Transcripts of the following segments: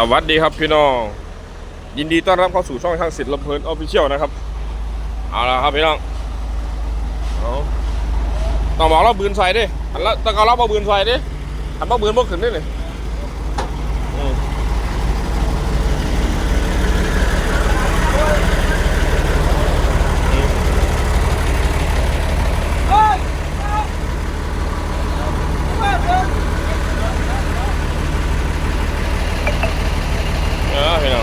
สวัสดีครับพี่น้อง ยินดีต้อนรับเข้าสู่ช่องทางสิทธิ์ลำเพลินออฟฟิเชียลนะครับ เอาละครับพี่น้องเอาต้องบอกเราบืนใส่ดิอันละต้องเอาเรามาบืนใส่ดิอันมาบืนบ่ขึ้นดิเลยอืมเออพี่น้อง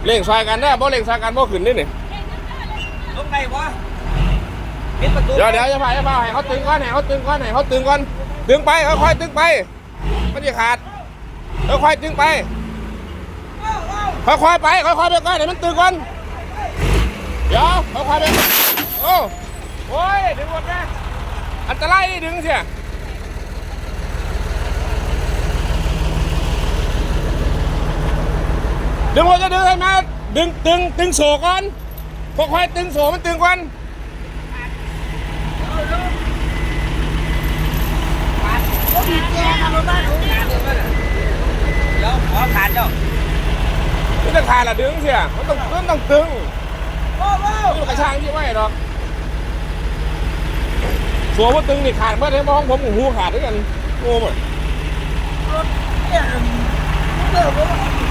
เล่งใส่กันได้บ่เล่งใส่กันบ่ขึ้นดินี่ลงไหนวะปิดประตูเดี๋ยวเดี๋ยวจะพาจะพาให้เขาตึงก่อนให้เขาตึงก่อนให้เขาตึงก่อนตึงไปค่อยๆตึงไปไม่ได้ขาดค่อยๆตึงไปค่อยๆไปค่อยๆไปก่อนให้มันตึงก่อนเดี๋ยวค่อยๆไปโอ้โอ้ยดึงหมดนะอันตรายนี่ดึงเสียดึงหมดจะดึงให้มา ดึงตึงตึงโศก่อนค่อยๆตึงโศมันตึงก่อนเดี๋ยวขอขาดเจ้านี่จะขาดละดึงเสียมันต้องมันต้องตึงนี่กระช่างที่ไว้หรอกสัวว่าตึงนี่ขาดเมื่อไหร่มองผมหูขาดด้วยกันโง่หมดรถเนี่ยเมื่อไหร่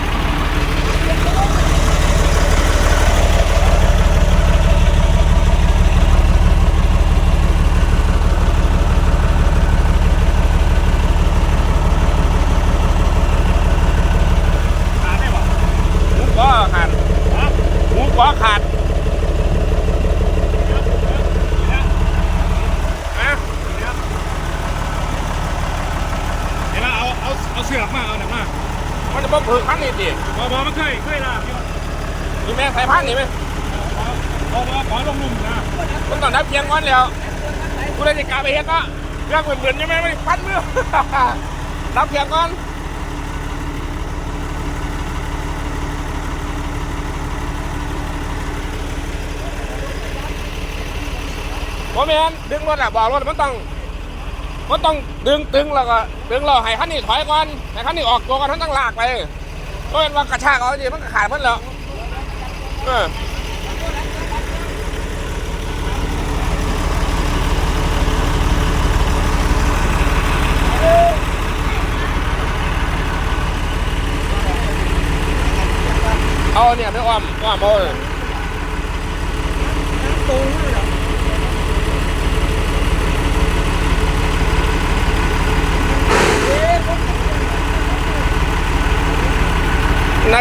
ก็ขาดหูก็ขาดอะ เดี๋ยวเราเอาเอาเอาเสือกมาเอาหนังมา มันจะมาผือครั้งนี้ดิบอบอมันเคยเคยละพี่มีแม่งใส่พันนี่ไหมบอบอขอลงลุ่มนะมันต้องนับเพียงก่อนแล้วกูเลยจะกลับไปเฮ็ดเนาะเรื่องเหมือนๆใช่ไหมไม่ได้ปั้นมือนับเพียงก่อนผมเห็นดึงรถอะบอกรถมันต้อง มันต้องดึงตึงแล้วก็ดึงเราให้คันนี้ถอยก่อนให้คันนี้ออกตัวก่อนทั้งต้องลากไปเพราะเห็นว่ากระชากเอาดิมันก็ขาดมันแล้วเออเอาเนี่ยไปอ้อมอ้อมเอาเลยนับเชียง น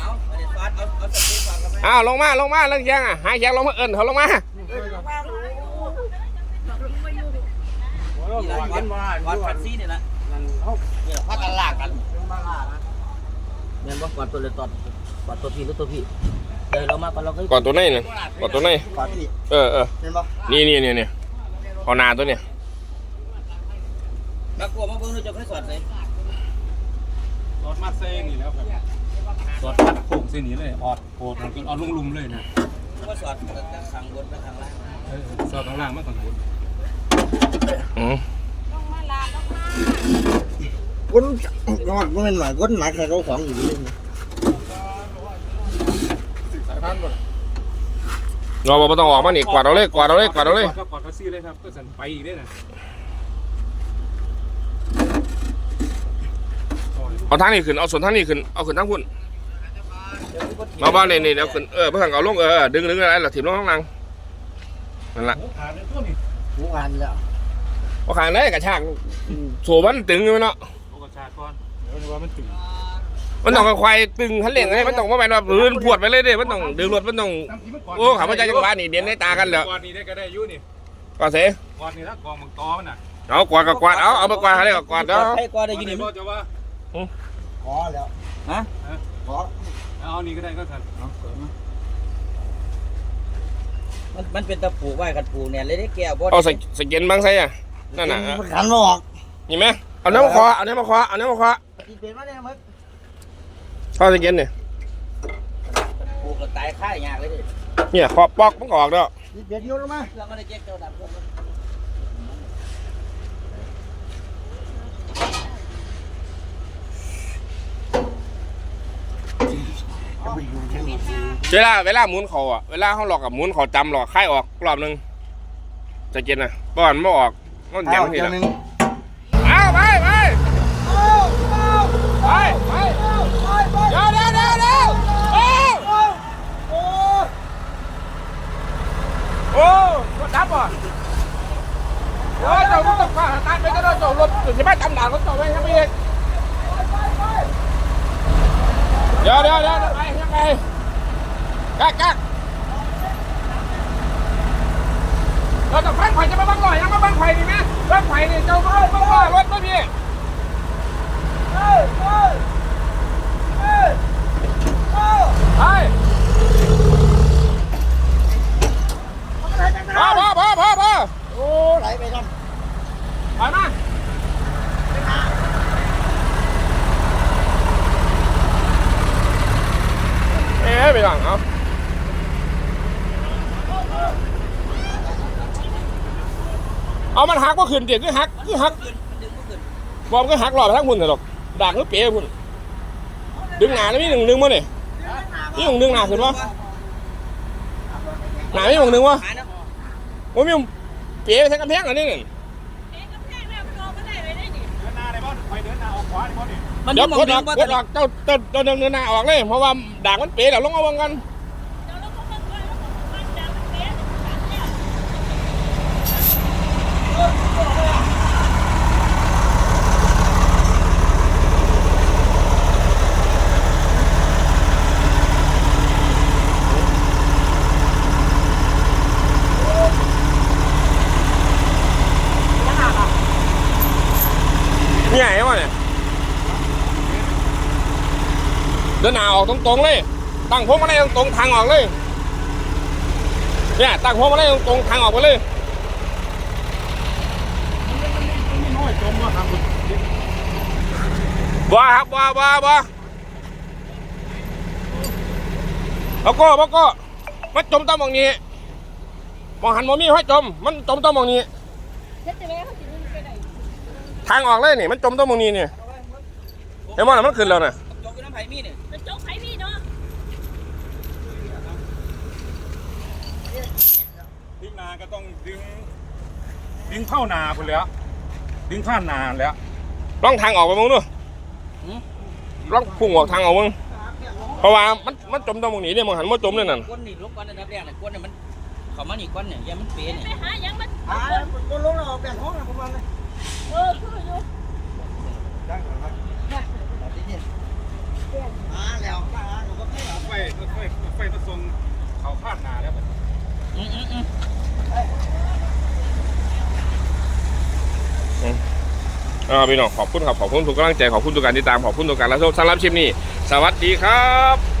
เอาไม่ได้ฟาดเอาเอาสติ๊กวางกันไหมอ้าวลงมาลงมาเรื่องเชียงอะหาเชียงลงมาเอิญเขาลงมานี่ละวัดวัดพันซี่นี่ละเนี่ยพักกันลากกันเมียนบอกก่อนตัวเลยตอนก่อนตัวพี่หรือตัวพี่เดี๋ยวเรามาก่อนเราก็ก่อนตัวไหนเนี่ยก่อนตัวไหนก่อนพี่เออเออเห็นปะนี่นี่นี่นี่เอาหนาตัวเนี่ย มากลัวมาเบิ่งดูจะค่อยสอดเลยสอดมาเซ่นี่แล้วครับสอดพัดโค้งเส้นนี้เลยออดโคตรมันก็เอาลุ่มๆเลยนะก็สอดจากข้างบนไปข้างล่างเออสอดข้างล่างมาก่อนบนอืมก้นนอนก็เป็นหน่อยก้นหนักแค่เขาของอยู่นี่เราบอกว่าต้องออกมานี่กวาดเอาเลยกวาดเอาเลยกวาดเอาเลยก็กอดเขาซี่เลยครับก็สั่นไปอีกได้นะ เอาทางนี้ขึ้น เอาส่วนทางนี้ขึ้น เอาขึ้นทางพุ่นมาบ้านนี่นี่เดี๋ยวขึ้น เออเพื่อนเอาลงเออดึงดึงอะไรเราถิ่มลงข้างล่างนั่นแหละขาดเลยตัวนี้หูอ่านแล้วเอาขางได้กระชากโซมันตึงอยู่เนาะโอ้กระชากก่อนเดี๋ยวว่ามันตึงมันต้องควายตึงคันเร่งเลยมันต้องมาแมนว่าพื้นพวดไปเลยเด้มันต้องดึงรถมันต้องโอ้ขาพเจ้าจังหวะนี่เด่นในตากันแล้วกอดนี่ได้ก็ได้ยุ่นี่ก็เสียกอดนี่ละกองมังตอมันน่ะเอากวาดก็กวาดเอาเอาไปกวาดอะไรก็กวาดเนาะให้กว่าได้ยินนี่นี่บ่จะว่า ขอแล้วฮะขอเอานี่ก็ได้ก็สั่นมันมันเป็นตะปูไว้กันปูเนี่ยเลยได้แก้วบ่เอาใส่ใส่เกนบางใส่อะนั่นน่ะมันขันมาออกนี่ไหมเอาเนื้อมาคอเอาเนื้อมาคอเอาเนื้อมาคอกินเป็นมาเนี่ยมึงข้าวจะกินเนี่ยกูก็ตายค่ายยากเลยดิเนี่ยคอปอกมันก็ออกแล้วเดี๋ยวเดียวลงมาเราไม่ได้เจ๊กเจ้าดับ เพิ่มเวลาเวลาหมุนเขาอะเวลาเขาหลอกกับหมุนเขาจำหลอกค่ายออกรอบหนึงจะกินนะป้อนไม่ออกมันยังทีเดี๋ยวละหนึงเอาไปไปไปไปเดี๋ยวเดี๋ยวเดี๋ยวเดี๋ยวโอ้โอ้รถดับอะโอ้เจ้ารถต้องการตายไปก็ได้เจ้ารถจะไม่จำด่านรถเจ้าไว้ยังไม่เองเดี๋ยวเดี๋ยวเดี๋ยวไปยังไงกักกักเราจะฟังไข่จะมาบังลอยยังมาบังไข่ดีไหมบังไข่เนี่ยเจ้ามาบังลอยรถไม่พี่ไปพอพอพอพอพอ โอ้ไหลไปกัน ไปมาเอ๊ะไปหลังเอา เอามันหักว่าขึ้นเดี๋ยวคือหักคือหักบอมก็หักหลอดไปทั้งพุ่นเถอะดอกด่างก็เป๋พุ่นดึงหนาแล้วมีหนึ่งดึงมั้เนี่ยมีหนึ่งดึงหนาขึ้นวะหนามีหนึ่งดึงวะหายนะโอ้ยมีเป๋ไปทั้งกำแพงเหรอนี่นี่หน้าได้บ่ไปเดินหน้าออกขวาได้บ่นี่มันเดี๋ยวมองกดดึอองกว่ากดออกเจ้าเจ้าเจ้าเดินหน้าออกเลยเพราะว่าด่างมันเป๋แล้วลงเอาวังกันี่ไงวะเนี่ยเดินหน้าออกตรงๆเลย ตั้งพวงมาลัยตรงๆทางออกเลย เนี่ยตั้งพวงมาลัยตรงๆทางออกไปเลยว้าครับบ้าบ้าบ้าแล้วก็แล้วก็มันจมต้อมองนี้มองหันมองมีให้จม มันจมต้อมองนี้ ทางออกเลยนี่มันจมต้อมองนี้เนี่ยเห็นมั้ยมันขึ้นแล้วน่ะจกอยู่น้ำไผ่มีเนี่ยดึงนาก็ต้องดึงดึงเข้านาพุ่นแล้ว ดึงข้ามนาแล้วลองทางออกไปมึงดูลองพุ่งออกทางออกมึงเพราะว่ามันมันจมต้อมองนี้เนี่ยมองหันมันจมเลยนั่นก้นนี่ลูกก้อนอันดับแรกเนี่ยก้นเนี่ยมันเขามานี่ก้อนเนี่ยยังมันเปรี้ยเนี่ยอ่าตัวลงแล้วออกแบบห้องอะประมาณนั้ นได้ครับอ่าแล้วมาหนูก็ไม่เอาไฟไฟไฟตะทรงเขาคาดนาแล้วบัดอืมอืมอืมอ่าพี่น้องขอบคุณครับ ขอบคุณทุกกำลังใจ ขอบคุณทุกการติดตาม ขอบคุณทุกการรับชมสำหรับคลิปนี้ สวัสดีครับ